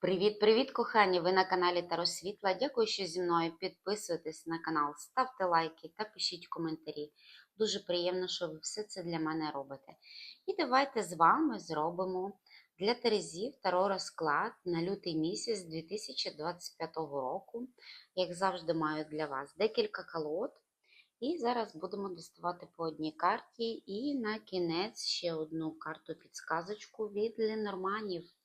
Привіт-привіт, кохані! Ви на каналі Таро Світла. Дякую, що зі мною. Підписуйтесь на канал, ставте лайки та пишіть коментарі. Дуже приємно, що ви все це для мене робите. І давайте з вами зробимо для Терезів Таро розклад на лютий місяць 2025 року. Як завжди, маю для вас декілька колод. І зараз будемо доставати по одній карті. І на кінець ще одну карту підсказочку від Ленорманів.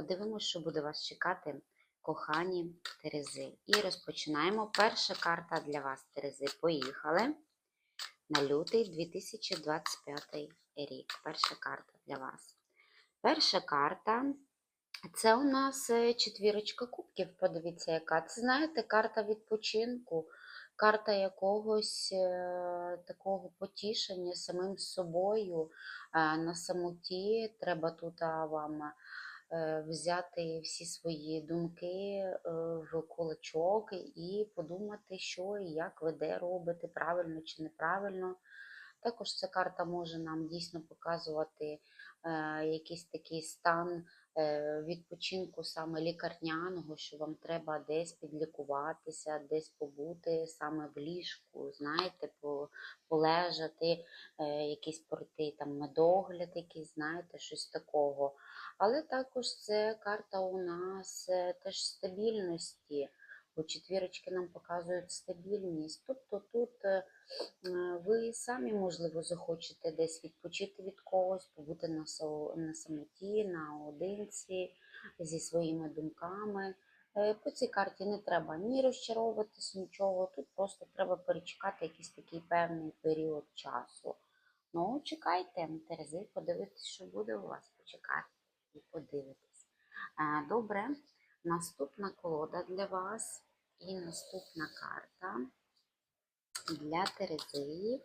Подивимось, що буде вас чекати, кохані Терези. І розпочинаємо. Перша карта для вас, Терези. Поїхали на лютий 2025 рік. Перша карта для вас. Перша карта це у нас е, четвірочка кубків. Подивіться, яка. Це, знаєте, карта відпочинку, карта якогось е, такого потішення самим собою е, на самоті. Треба тут вам взяти всі свої думки е, в кулачок і подумати, що і як ви де робите, правильно чи неправильно. Також ця карта може нам дійсно показувати е, якийсь такий стан е, відпочинку саме лікарняного, що вам треба десь підлікуватися, десь побути саме в ліжку, знаєте, полежати, якісь порти, там медогляд, якийсь, знаєте, щось такого. Але також це карта у нас е, теж стабільності, бо четвірочки нам показують стабільність. Тобто тут е, е, ви самі, можливо, захочете десь відпочити від когось, побути на, самоті, наодинці зі своїми думками. Е, По цій карті не треба ні розчаровуватись, нічого. Тут просто треба перечекати якийсь такий певний період часу. Ну, чекайте, Терези, подивитись, що буде у вас. Почекайте і подивитись. Добре, наступна колода для вас і наступна карта для Терезиїв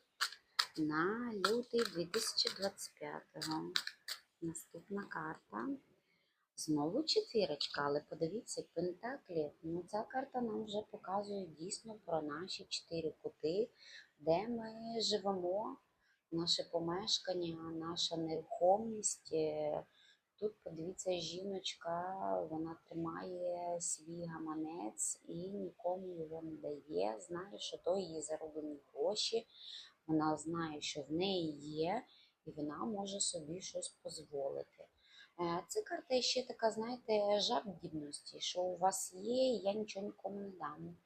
на лютий 2025-го. Наступна карта. Знову четвірочка, але подивіться, пентаклі. Ну, ця карта нам вже показує дійсно про наші чотири кути, де ми живемо, наше помешкання, наша нерухомість. Тут, подивіться, жіночка, вона тримає свій гаманець і нікому його не дає. Знає, що то її зароблені гроші. Вона знає, що в неї є, і вона може собі щось дозволити. Е, Це карта ще така, знаєте, жадібності, що у вас є, я нічого нікому не дам.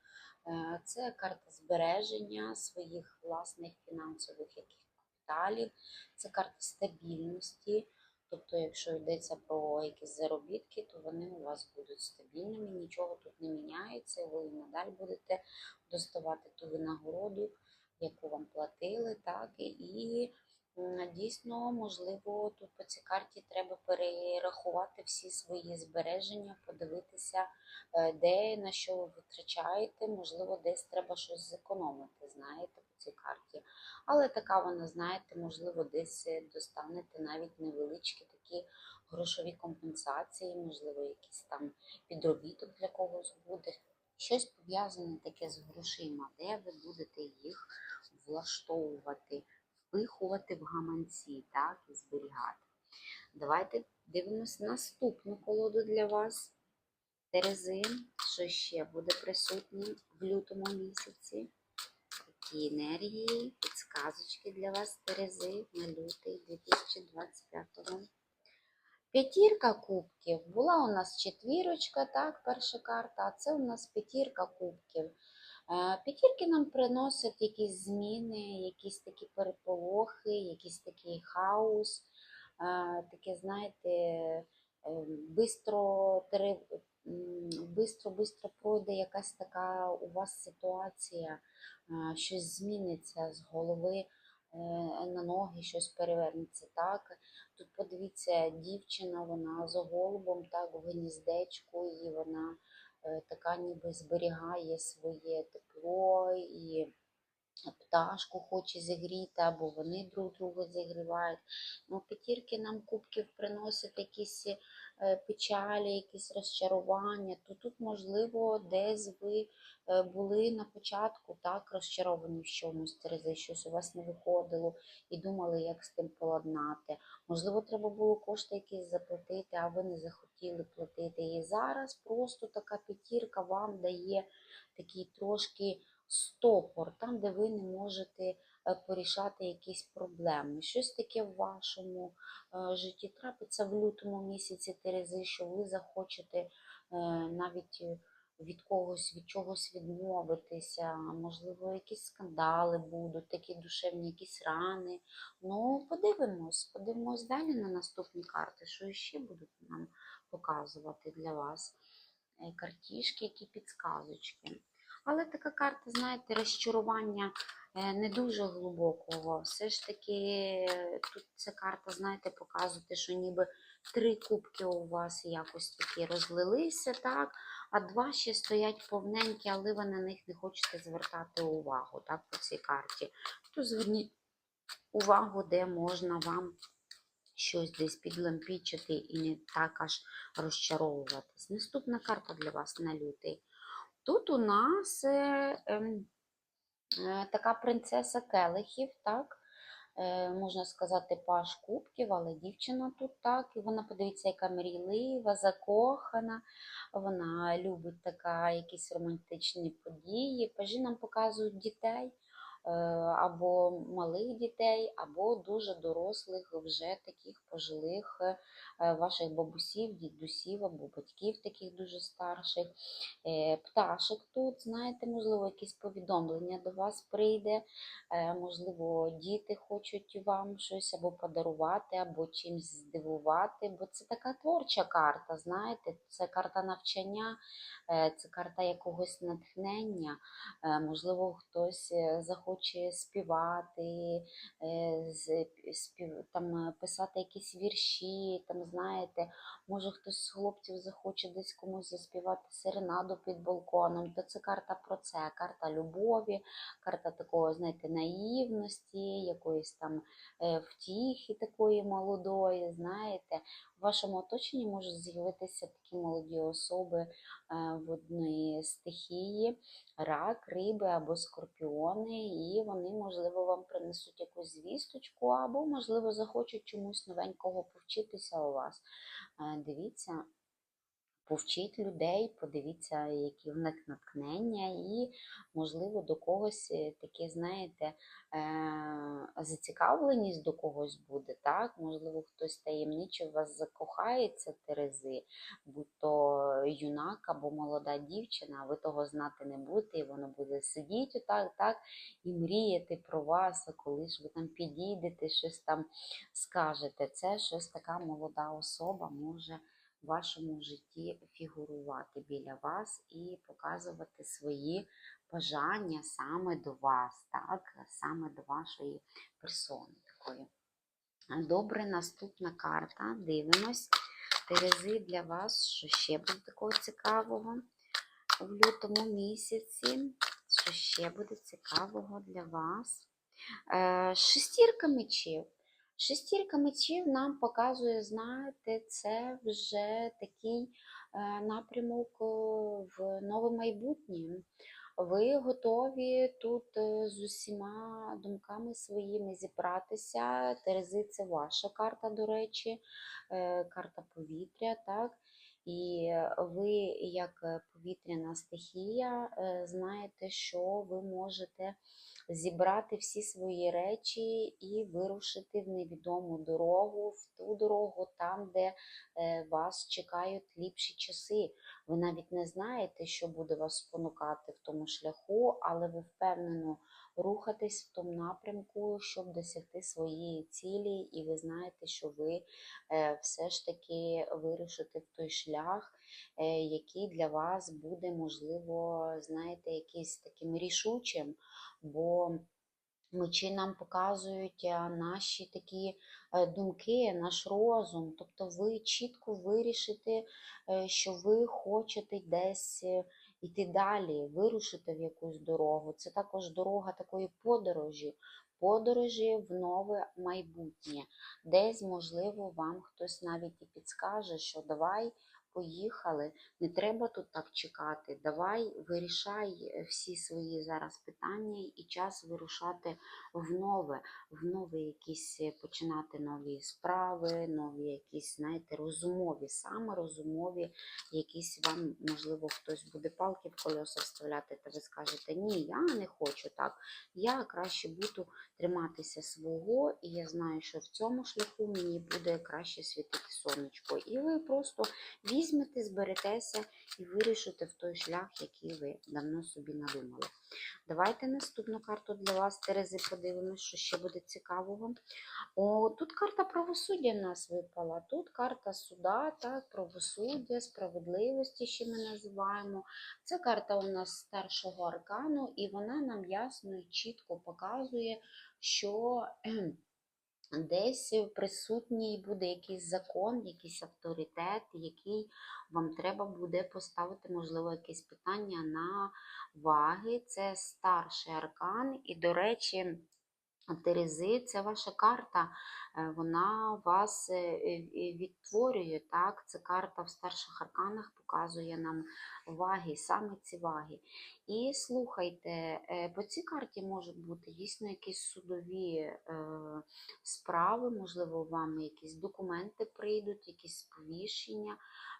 Е, Це карта збереження своїх власних фінансових яких капіталів, це карта стабільності. Тобто, якщо йдеться про якісь заробітки, то вони у вас будуть стабільними, нічого тут не міняється, ви і надалі будете доставати ту винагороду, яку вам платили, так і дійсно, можливо, тут по цій карті треба перерахувати всі свої збереження, подивитися, е, де на що ви витрачаєте, можливо, десь треба щось зекономити, знаєте, цій карті. Але така вона, знаєте, можливо, десь е, достанете навіть невеличкі такі грошові компенсації, можливо, якийсь там підробіток для когось буде. Щось пов'язане таке з грошима, де ви будете їх влаштовувати, впихувати в гаманці, так, і зберігати. Давайте дивимось наступну колоду для вас. Терези, що ще буде присутнє в лютому місяці. Такі енергії, підсказочки для вас, Терези, на лютий 2025 П'ятірка кубків. Була у нас четвірочка, так, перша карта, а це у нас п'ятірка кубків. Е, П'ятірки нам приносять якісь зміни, якісь такі переполохи, якийсь такий хаос, е, таке, знаєте, е, бистро, тере- м, бистро, бистро пройде якась така у вас ситуація, щось зміниться з голови е, на ноги, щось перевернеться. так. Тут подивіться, дівчина, вона з голубом, так, в гніздечку, і вона е, така ніби зберігає своє тепло і пташку хоче зігріти, або вони друг друга зігрівають. Ну, п'ятірки нам кубків приносять якісь е, печалі, якісь розчарування, то тут, можливо, десь ви е, були на початку так розчаровані в чомусь Терези, щось у вас не виходило і думали, як з тим поладнати. Можливо, треба було кошти якісь заплатити, а ви не захотіли платити. І зараз просто така п'ятірка вам дає такий трошки стопор, там, де ви не можете е, порішати якісь проблеми. Щось таке в вашому е, житті трапиться в лютому місяці Терези, що ви захочете е, навіть від когось, від чогось відмовитися, можливо, якісь скандали будуть, такі душевні якісь рани. Ну, подивимось, подивимось далі на наступні карти, що ще будуть нам показувати для вас. Картішки, які підсказочки. Але така карта, знаєте, розчарування е, не дуже глибокого. Все ж таки, е, тут ця карта, знаєте, показує, що ніби три кубки у вас якось такі розлилися, так, а два ще стоять повненькі, але ви на них не хочете звертати увагу, так, по цій карті. То зверніть увагу, де можна вам щось десь підлампічити і не так аж розчаровуватись. Наступна карта для вас на лютий. Тут у нас е, ем, е, така принцеса келихів, так? Е, можна сказати, паш кубків, але дівчина тут так. І вона, подивіться, яка мрійлива, закохана. Вона любить така якісь романтичні події. Пажі нам показують дітей. Е, Або малих дітей, або дуже дорослих, вже таких пожилих е, ваших бабусів, дідусів або батьків таких дуже старших. Е, Пташок тут, знаєте, можливо, якісь повідомлення до вас прийде, можливо, діти хочуть вам щось або подарувати, або чимось здивувати, бо це така творча карта, знаєте, це карта навчання, це карта якогось натхнення. Можливо, хтось е, захоче співати, е, спів, там, е, писати якісь вірші, там, знаєте, може хтось з хлопців захоче десь комусь заспівати серенаду під балконом, то це карта про це, карта любові, карта такого, знаєте, наївності, якоїсь там е, втіхи такої молодої, знаєте. В вашому оточенні можуть з'явитися такі молоді особи водної в одній стихії, рак, риби або скорпіони, і вони, можливо, вам принесуть якусь звісточку, або, можливо, захочуть чомусь новенького повчитися у вас. Е, Дивіться, повчіть людей, подивіться, які в них натхнення, і, можливо, до когось е, таке, знаєте, е, зацікавленість до когось буде, так? Можливо, хтось таємниче в вас закохається Терези, будь то юнак або молода дівчина, ви того знати не будете, і воно буде сидіти отак, так, і мріяти про вас, а коли ж ви там підійдете, щось там скажете. Це щось така молода особа може в вашому житті фігурувати біля вас і показувати свої бажання саме до вас, так, саме до вашої персони такої. Добре, наступна карта. Дивимось. Терези для вас, що ще буде такого цікавого в лютому місяці. Що ще буде цікавого для вас? Е, Шестірка мечів. Шестірка мечів нам показує, знаєте, це вже такий е, напрямок е, в нове майбутнє. Ви готові тут е, з усіма думками своїми зібратися. Терези це ваша карта, до речі, карта повітря, так? І ви, як повітряна стихія, знаєте, що ви можете зібрати всі свої речі і вирушити в невідому дорогу, в ту дорогу, там, де е, вас чекають ліпші часи. Ви навіть не знаєте, що буде вас спонукати в тому шляху, але ви впевнено рухатись в тому напрямку, щоб досягти своєї цілі, і ви знаєте, що ви е, все ж таки вирушите в той шлях, який для вас буде, можливо, знаєте, якийсь таким рішучим, бо мечі нам показують е, наші такі е, думки, наш розум. Тобто ви чітко вирішите, е, що ви хочете десь е, іти далі, вирушити в якусь дорогу. Це також дорога такої подорожі, подорожі в нове майбутнє. Десь, можливо, вам хтось навіть і підскаже, що давай. Поїхали, не треба тут так чекати. Давай вирішай е, всі свої зараз питання і час вирушати в нове, в нові якісь е, починати нові справи, нові якісь, знаєте, розумові, саме розумові, якісь вам, можливо, хтось буде палки в колеса вставляти, та ви скажете, ні, я не хочу так. Я краще буду триматися свого, і я знаю, що в цьому шляху мені буде краще світити сонечко. І ви просто візьмете, зберетеся і вирішите в той шлях, який ви давно собі надумали. Давайте наступну карту для вас, Терези, подивимось, що ще буде цікавого. О, тут карта правосуддя нас випала. Тут карта суда, так, правосуддя, справедливості, що ми називаємо. Це карта у нас старшого аркану, і вона нам ясно і чітко показує, що десь присутній буде якийсь закон, якийсь авторитет, який вам треба буде поставити, можливо, якесь питання на ваги. Це старший аркан, і, до речі, Терези це ваша карта, е, вона вас е, е, відтворює. так? Це карта в старших арканах показує нам ваги, саме ці ваги. І слухайте, е, по цій карті можуть бути дійсно якісь судові е, справи, можливо, вам якісь документи прийдуть, якісь сповіщення,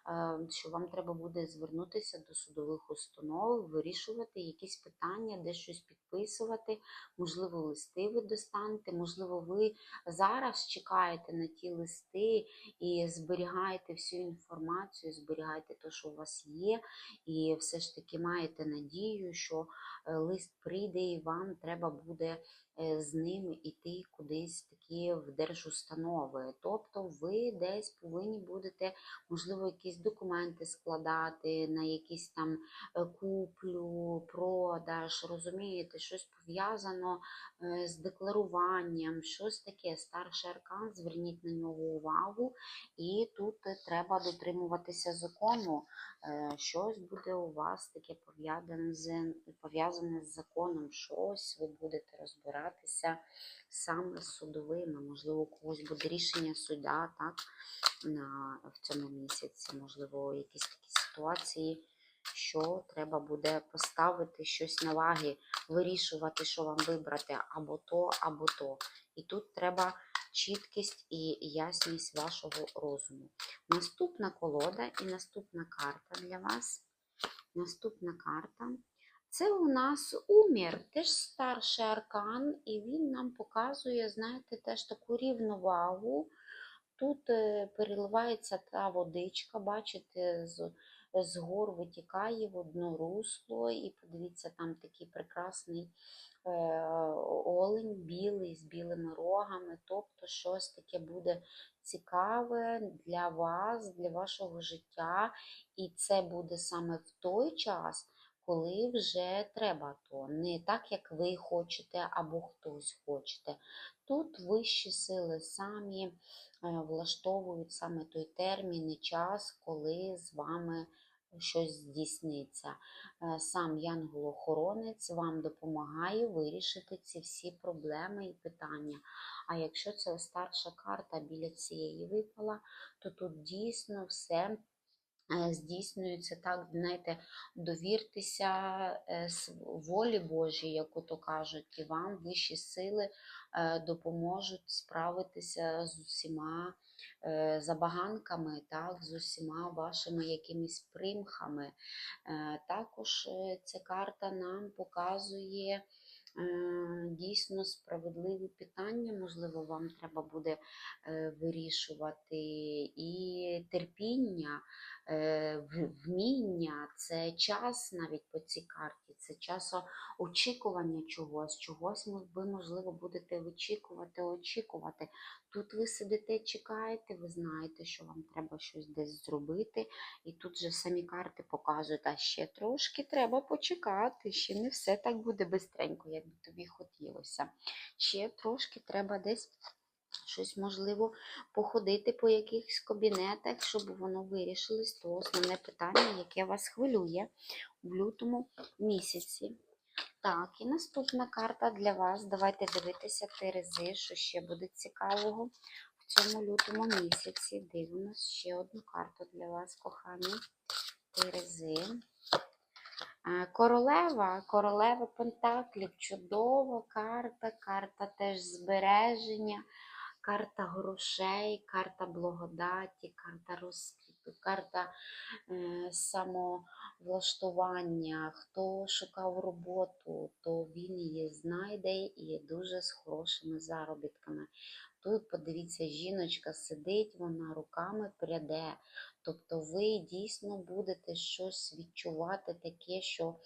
е, що вам треба буде звернутися до судових установ, вирішувати якісь питання, де щось підписувати, можливо, листи ви достанете, можливо, ви зараз чекаєте на ті листи і зберігаєте всю інформацію, зберігаєте те, що у вас є, і все ж таки маєте надію, що е, лист прийде і вам треба буде е, з ним іти кудись такі в держустанови. Тобто ви десь повинні будете, можливо, якісь документи складати на якісь там е, куплю, продаж, розумієте, щось пов'язано е, з декларуванням, щось таке, старший аркан, зверніть на нього увагу, і тут е, треба дотримуватися закону. Щось буде у вас таке пов'язане з, з законом, щось ви будете розбиратися саме з судовими. Можливо, у когось буде рішення суда так, на, в цьому місяці, можливо, якісь такі ситуації, що треба буде поставити щось на ваги, вирішувати, що вам вибрати, або то, або то. І тут треба чіткість і ясність вашого розуму. Наступна колода і наступна карта для вас. Наступна карта. Це у нас умір, теж старший аркан, і він нам показує, знаєте, теж таку рівновагу. Тут е, переливається та водичка, бачите, з, з гор витікає в одно русло, і подивіться, там такий прекрасний е, олень білий з білими рогами. Тобто щось таке буде цікаве для вас, для вашого життя. І це буде саме в той час, коли вже треба то. Не так, як ви хочете або хтось хочете. Тут вищі сили самі е, влаштовують саме той термін і час, коли з вами щось здійсниться. Е, Сам янгол-охоронець вам допомагає вирішити ці всі проблеми і питання. А якщо це старша карта біля цієї випала, то тут дійсно все здійснюється так, знаєте, довіртеся е, волі Божій, як ото кажуть, і вам вищі сили е, допоможуть справитися з усіма е, забаганками, так, з усіма вашими якимись примхами. Е, Також е, ця карта нам показує. е, Дійсно справедливі питання, можливо, вам треба буде е, вирішувати, і терпіння, е, вміння, це час навіть по цій карті, це час очікування чогось, чогось ви, можливо, будете вичікувати, очікувати. Тут ви сидите, чекаєте, ви знаєте, що вам треба щось десь зробити, і тут же самі карти показують, а ще трошки треба почекати, ще не все так буде бистренько, як би тобі хотілося. Ще трошки треба десь щось можливо походити по якихось кабінетах, щоб воно вирішилось. То основне питання, яке вас хвилює в лютому місяці. Так, і наступна карта для вас. Давайте дивитися Терези, що ще буде цікавого в цьому лютому місяці. Дивимось ще одну карту для вас, кохані. Терези. Королева, королева Пентаклів, чудова карта, карта теж збереження, карта грошей, карта благодаті, карта розквіту, карта е, самовлаштування. Хто шукав роботу, то він її знайде і дуже з хорошими заробітками. Тут, подивіться, жіночка сидить, вона руками пряде. Тобто ви дійсно будете щось відчувати таке, що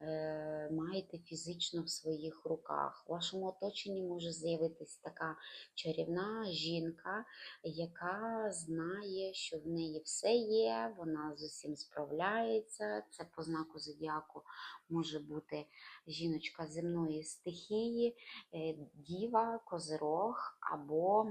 е, маєте фізично в своїх руках. В вашому оточенні може з'явитись така чарівна жінка, яка знає, що в неї все є, вона з усім справляється. Це по знаку зодіаку може бути жіночка земної стихії, е, діва, козирог або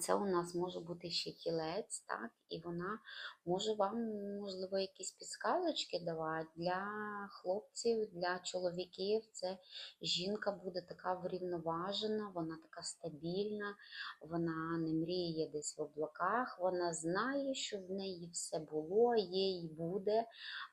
Це у нас може бути ще тілець, так, і вона може вам, можливо, якісь підсказочки давати для хлопців, для чоловіків. Це жінка буде така врівноважена, вона така стабільна, вона не мріє десь в облаках, вона знає, що в неї все було, є і буде.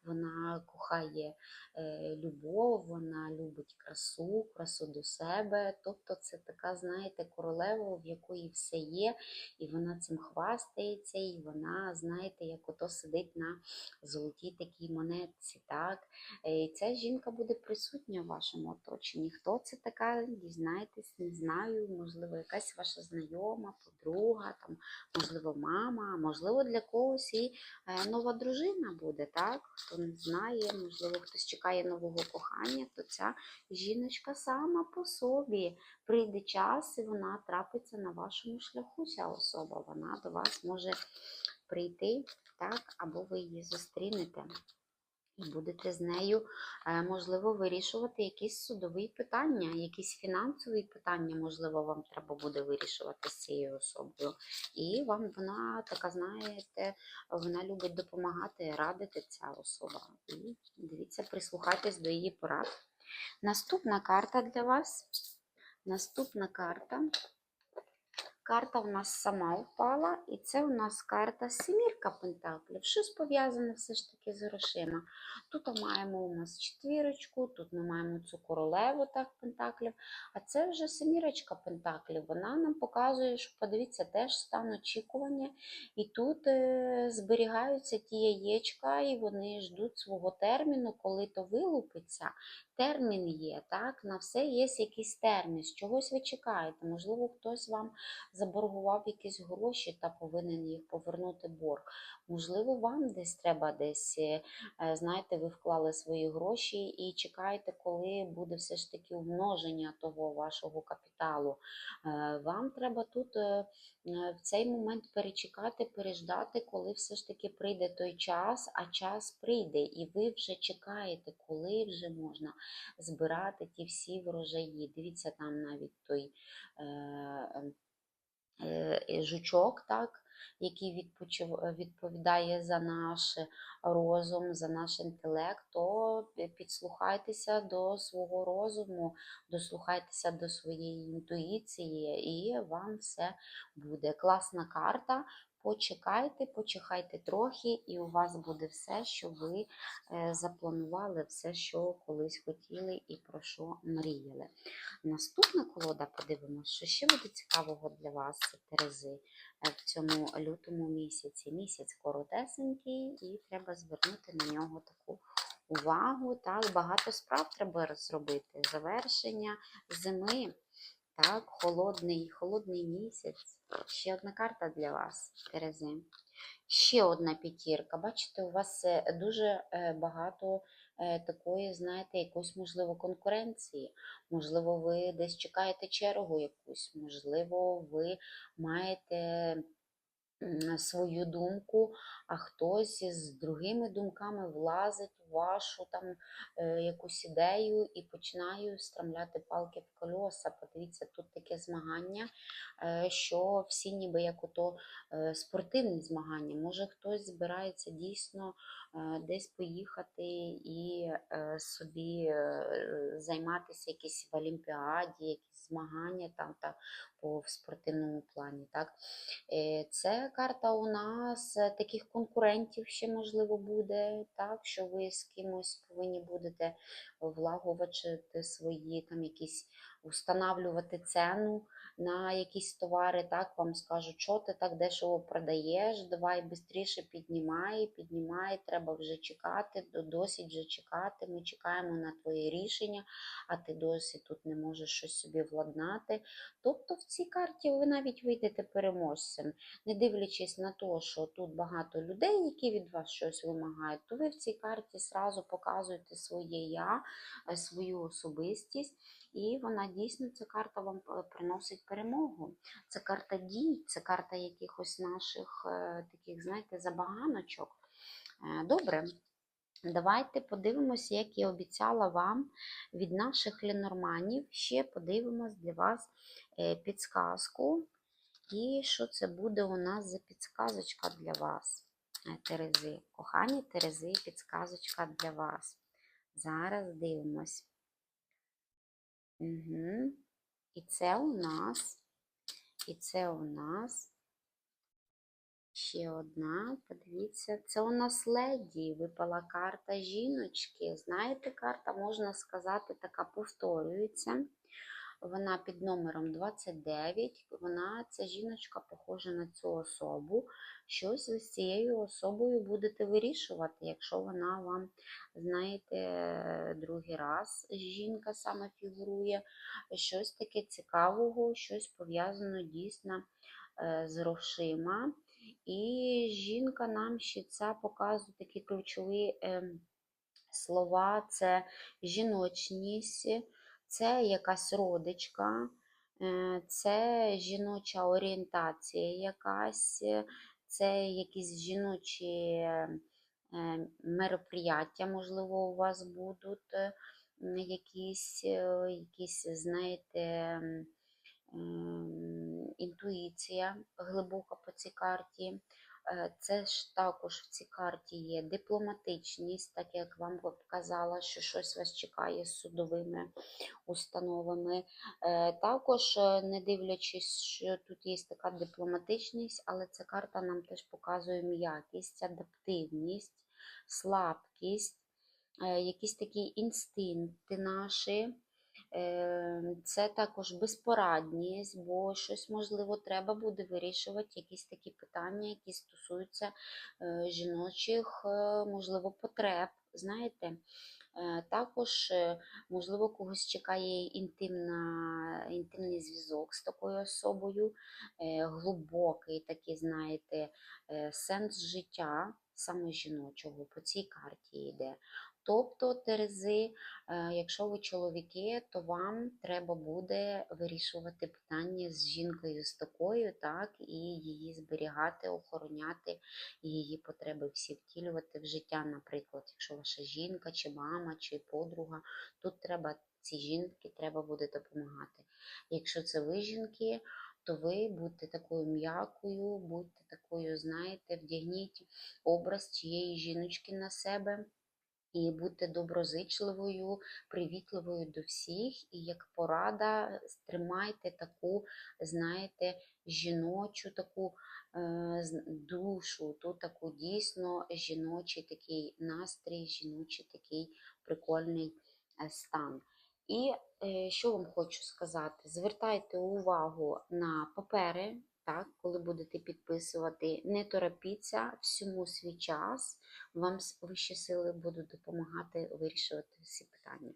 Вона кохає е, любов, вона любить красу, красу до себе. Тобто це така, знаєте, королева, в якої все є, і вона цим хвастається, і вона, знаєте, як ото сидить на золотій такій монетці. так. Е, І ця жінка буде присутня в вашому оточенні. Хто це така, дізнаєтесь, не знаю, можливо, якась ваша знайома, подруга, там, можливо, мама, можливо, для когось і е, нова дружина буде, так? Хто не знає, можливо, хтось чекає нового кохання, то ця жіночка сама по собі. Прийде час, і вона трапиться на вашому шляху, ця особа. Вона до вас може прийти, так, або ви її зустрінете. І будете з нею, е, можливо, вирішувати якісь судові питання, якісь фінансові питання, можливо, вам треба буде вирішувати з цією особою. І вам вона така, знаєте, вона любить допомагати, радити ця особа. І дивіться, прислухайтесь до її порад. Наступна карта для вас. Наступна карта. Карта в нас сама впала, і це у нас карта Семірка Пентаклів. Щось пов'язане все ж таки з грошима. Тут маємо у нас четвірочку, тут ми маємо цю королеву так, Пентаклів, а це вже семірочка Пентаклів. Вона нам показує, що подивіться, теж стан очікування. І тут е, зберігаються ті яєчка, і вони ждуть свого терміну, коли то вилупиться. Термін є, так? На все є якийсь термін, з чогось ви чекаєте. Можливо, хтось вам заборгував якісь гроші та повинен їх повернути борг. Можливо, вам десь треба десь, е, знаєте, ви вклали свої гроші і чекаєте, коли буде все ж таки умноження того вашого капіталу. Е, Вам треба тут е, в цей момент перечекати, переждати, коли все ж таки прийде той час, а час прийде, і ви вже чекаєте, коли вже можна збирати ті всі врожаї. Дивіться, там навіть той. Е, е, е, жучок, так, який е, відповідає за наш розум, за наш інтелект, то підслухайтеся до свого розуму, дослухайтеся до своєї інтуїції, і вам все буде. Класна карта. Почекайте, почекайте трохи, і у вас буде все, що ви е, запланували, все, що колись хотіли і про що мріяли. Наступна колода, подивимося, що ще буде цікавого для вас, Терези, е, в цьому лютому місяці. Місяць коротесенький, і треба звернути на нього таку увагу. Так, багато справ треба розробити. Завершення зими. Так, холодний, холодний місяць. Ще одна карта для вас, Терези. Ще одна п'ятірка. Бачите, у вас е, дуже е, багато е, такої, знаєте, якоїсь, можливо, конкуренції. Можливо, ви десь чекаєте чергу якусь, можливо, ви маєте свою думку, а хтось з другими думками влазить в вашу там е, якусь ідею і починає стромляти палки в колеса. Подивіться, тут таке змагання, е, що всі ніби як ото е, спортивні змагання. Може хтось збирається дійсно десь поїхати і собі займатися якісь в Олімпіаді, якісь змагання там та по спортивному плані. Так? Це карта у нас таких конкурентів ще можливо буде, так, що ви з кимось повинні будете влагувати свої там якісь устанавлювати ціну на якісь товари, так вам скажуть, що ти так дешево продаєш, давай швидше піднімай, піднімай, треба вже чекати, досить вже чекати. Ми чекаємо на твоє рішення, а ти досі тут не можеш щось собі владнати. Тобто в цій карті ви навіть вийдете переможцем, не дивлячись на те, що тут багато людей, які від вас щось вимагають, то ви в цій карті зразу показуєте своє я, е, свою особистість, і вона дійсно, ця карта вам е, приносить перемогу. Це карта дій, це карта якихось наших е, таких, знаєте, забаганочок. Е, Добре. Давайте подивимося, як я обіцяла вам від наших ленорманів. Ще подивимось для вас е, підсказку. І що це буде у нас за підсказочка для вас, Терези? Кохані Терези, підсказочка для вас. Зараз дивимось. Угу. І це у нас, і це у нас ще одна. Подивіться, це у нас леді. Випала карта жіночки. Знаєте, карта, можна сказати, така повторюється. Вона під номером 29. Вона, ця жіночка, похожа на цю особу. Щось ви з цією особою будете вирішувати, якщо вона вам, знаєте, другий раз жінка саме фігурує. Щось таке цікавого, щось пов'язано дійсно е, з грошима. І жінка нам ще ця показує такі ключові ем, слова: це жіночність, це якась родичка, е, це жіноча орієнтація якась, це якісь жіночі е, мероприяття, можливо, у вас будуть, е, якісь, е, якісь, знаєте, м, м, інтуїція глибока по цій карті. Е, Це ж також в цій карті є дипломатичність, так як вам показала, що щось вас чекає з судовими установами. Е, Також, е, не дивлячись, що тут є така дипломатичність, але ця карта нам теж показує м'якість, адаптивність, слабкість, якісь такі інстинкти наші. Е, Це також безпорадність, бо щось, можливо, треба буде вирішувати, якісь такі питання, які стосуються е, жіночих, е, можливо, потреб. Знаєте, Е, також, можливо, когось чекає інтимна, інтимний зв'язок з такою особою, глибокий такий, знаєте, сенс життя, саме жіночого, по цій карті йде. Тобто, Терези, е, якщо ви чоловіки, то вам треба буде вирішувати питання з жінкою з такою, так, і її зберігати, охороняти, і її потреби всі втілювати в життя. Наприклад, якщо ваша жінка, чи мама, чи подруга, тут треба цій жінки треба буде допомагати. Якщо це ви жінки, то ви будьте такою м'якою, будьте такою, знаєте, вдягніть образ цієї жіночки на себе. І будьте доброзичливою, привітливою до всіх. І як порада, тримайте таку, знаєте, жіночу таку е, душу, ту таку дійсно жіночий такий настрій, жіночий такий прикольний е, стан. І е, що вам хочу сказати? Звертайте увагу на папери, так, коли будете підписувати, не торопіться всьому свій час вам вищі сили будуть допомагати вирішувати всі питання.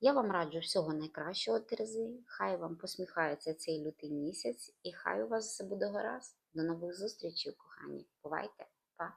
Я вам раджу всього найкращого, Терези. Хай вам посміхається цей лютий місяць, і хай у вас все буде гаразд. До нових зустрічей, кохані. Бувайте, па!